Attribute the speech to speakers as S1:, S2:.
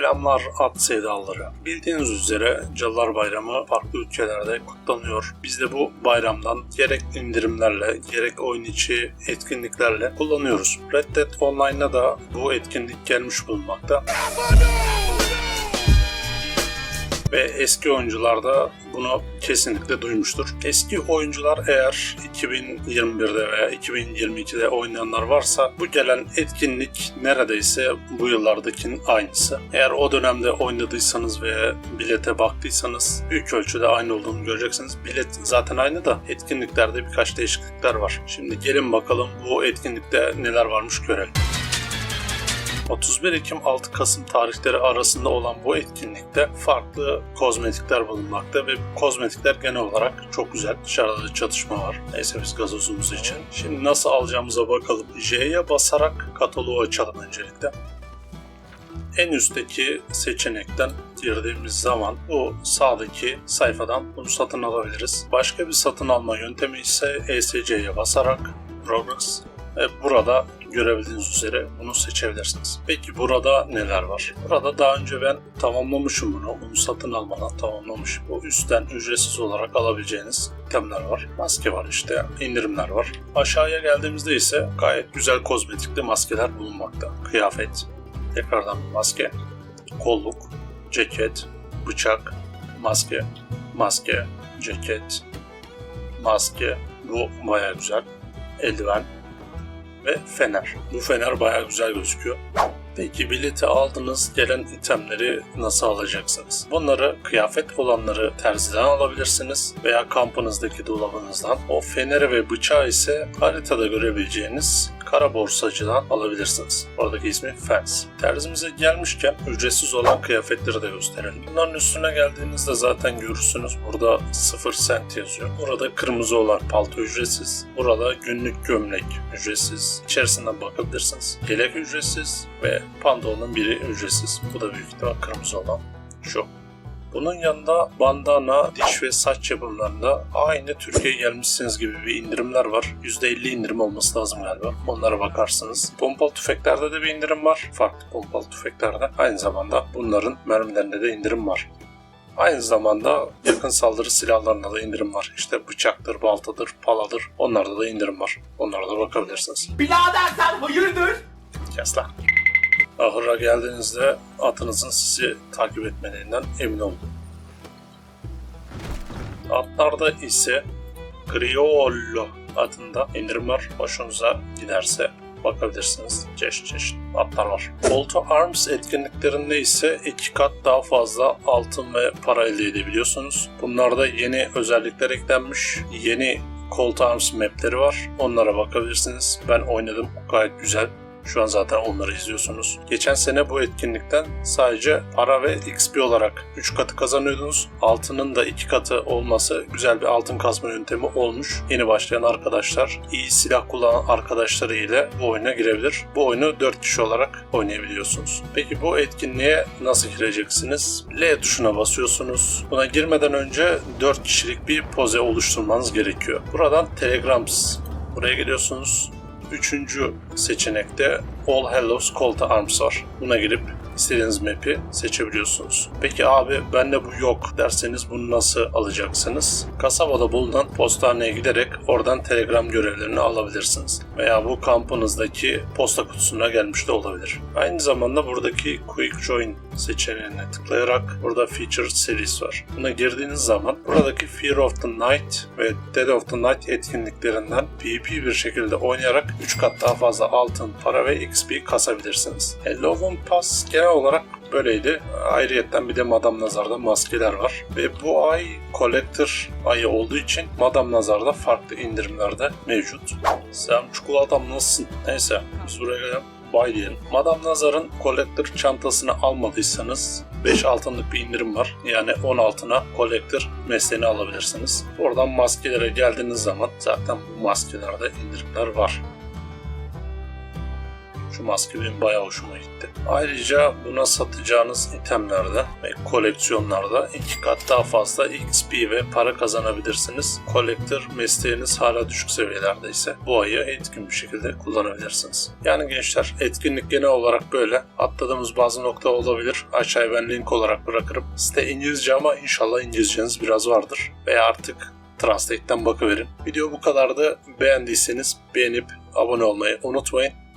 S1: Selamlar at sevdalıları. Bildiğiniz üzere Cadılar Bayramı farklı ülkelerde kutlanıyor. Biz de bu bayramdan gerek indirimlerle gerek oyun içi etkinliklerle kullanıyoruz. Red Dead Online'a da bu etkinlik gelmiş bulunmakta. Ve eski oyuncular da bunu kesinlikle duymuştur. Eski oyuncular eğer 2021'de veya 2022'de oynayanlar varsa bu gelen etkinlik neredeyse bu yıllardakinin aynısı. Eğer o dönemde oynadıysanız ve bilete baktıysanız büyük ölçüde aynı olduğunu göreceksiniz. Bilet zaten aynı da etkinliklerde birkaç değişiklikler var. Şimdi gelin bakalım bu etkinlikte neler varmış görelim. 31 Ekim 6 Kasım tarihleri arasında olan bu etkinlikte farklı kozmetikler bulunmakta ve kozmetikler genel olarak çok güzel. Dışarıda da çatışma var. Neyse biz gazozumuz için. Şimdi nasıl alacağımıza bakalım. J'ye basarak kataloğu açalım öncelikle. En üstteki seçenekten girdiğimiz zaman bu sağdaki sayfadan bunu satın alabiliriz. Başka bir satın alma yöntemi ise ESC'ye basarak Progress ve burada görebildiğiniz üzere bunu seçebilirsiniz. Peki burada neler var? Burada daha önce ben tamamlamışım bunu. Bunu satın almadan tamamlamışım. Bu üstten ücretsiz olarak alabileceğiniz itemler var. Maske var işte, indirimler var. Aşağıya geldiğimizde ise gayet güzel kozmetikli maskeler bulunmakta. Kıyafet, tekrardan bir maske, kolluk, ceket, bıçak, maske, maske, ceket, maske. Bu baya güzel. Eldiven, ve fener. Bu fener bayağı güzel gözüküyor. Peki bileti aldınız gelen itemleri nasıl alacaksınız? Bunları kıyafet olanları terziden alabilirsiniz veya kampınızdaki dolabınızdan. O feneri ve bıçağı ise haritada görebileceğiniz kara borsacıdan alabilirsiniz. Oradaki ismi Fence. Terzimize gelmişken ücretsiz olan kıyafetleri de gösterelim. Bunların üstüne geldiğinizde zaten görürsünüz burada 0 cent yazıyor. Burada kırmızı olan palto ücretsiz. Burada günlük gömlek ücretsiz. İçerisinden bakabilirsiniz. Yelek ücretsiz ve pantolonun biri ücretsiz. Bu da büyük ihtimal kırmızı olan şu. Bunun yanında bandana, diş ve saç yapımlarında aynı Türkiye'ye gelmişsiniz gibi bir indirimler var. %50 indirim olması lazım galiba. Onlara bakarsınız. Pompalı tüfeklerde de bir indirim var. Farklı pompalı tüfeklerde. Aynı zamanda bunların mermilerinde de indirim var. Aynı zamanda yakın saldırı silahlarında da indirim var. İşte bıçaktır, baltadır, paladır. Onlarda da indirim var. Onlara da bakabilirsiniz.
S2: Birader sen hayırdır?
S1: Kes lan. Ahıra geldiğinizde atınızın sizi takip etmelerinden emin olun. Atlarda ise Criollo adında indirim var. Hoşunuza giderse bakabilirsiniz. Çeşit çeşit atlar var. Volto Arms etkinliklerinde ise iki kat daha fazla altın ve para elde edebiliyorsunuz. Bunlarda yeni özellikler eklenmiş. Yeni Colt Arms mapleri var. Onlara bakabilirsiniz. Ben oynadım. Gayet güzel. Şu an zaten onları izliyorsunuz. Geçen sene bu etkinlikten sadece para ve XP olarak 3 katı kazanıyordunuz. Altının da 2 katı olması güzel bir altın kazma yöntemi olmuş. Yeni başlayan arkadaşlar, iyi silah kullanan arkadaşları ile bu oyuna girebilir. Bu oyunu 4 kişi olarak oynayabiliyorsunuz. Peki bu etkinliğe nasıl gireceksiniz? L tuşuna basıyorsunuz. Buna girmeden önce 4 kişilik bir poze oluşturmanız gerekiyor. Buradan Telegrams Buraya geliyorsunuz. Üçüncü seçenekte All Hallows Call to Arms var. Buna girip istediğiniz map'i seçebiliyorsunuz. Peki abi bende bu yok derseniz bunu nasıl alacaksınız? Kasabada bulunan postaneye giderek oradan telegram görevlerini alabilirsiniz. Veya bu kampınızdaki posta kutusuna gelmiş de olabilir. Aynı zamanda buradaki Quick Join seçeneğine tıklayarak burada Featured Series var. Buna girdiğiniz zaman buradaki Fear of the Night ve Dead of the Night etkinliklerinden PvP bir şekilde oynayarak 3 kat daha fazla altın, para ve XP kasabilirsiniz. Halloween Pass genel olarak böyleydi. Ayrıyetten bir de Madame Nazar'da maskeler var. Ve bu ay Collector ayı olduğu için Madame Nazar'da farklı indirimler de mevcut. Sen çikolatam nasılsın? Neyse biz buraya gelelim. Diyelim. Madame Nazar'ın Collector çantasını almadıysanız 5 altınlık bir indirim var. Yani 10 altına Collector mesleğini alabilirsiniz. Oradan maskelere geldiğiniz zaman zaten bu maskelerde indirimler var. Şu maske benim bayağı hoşuma gitti. Ayrıca buna satacağınız itemlerde ve koleksiyonlarda iki kat daha fazla XP ve para kazanabilirsiniz. Collector mesleğiniz hala düşük seviyelerde ise bu ayı etkin bir şekilde kullanabilirsiniz. Yani gençler etkinlik genel olarak böyle. Atladığımız bazı nokta olabilir. Aşağıya ben link olarak bırakırım. Site İngilizce ama inşallah İngilizceniz biraz vardır. Veya artık Translate'den bakıverin. Video bu kadardı. Beğendiyseniz beğenip abone olmayı unutmayın.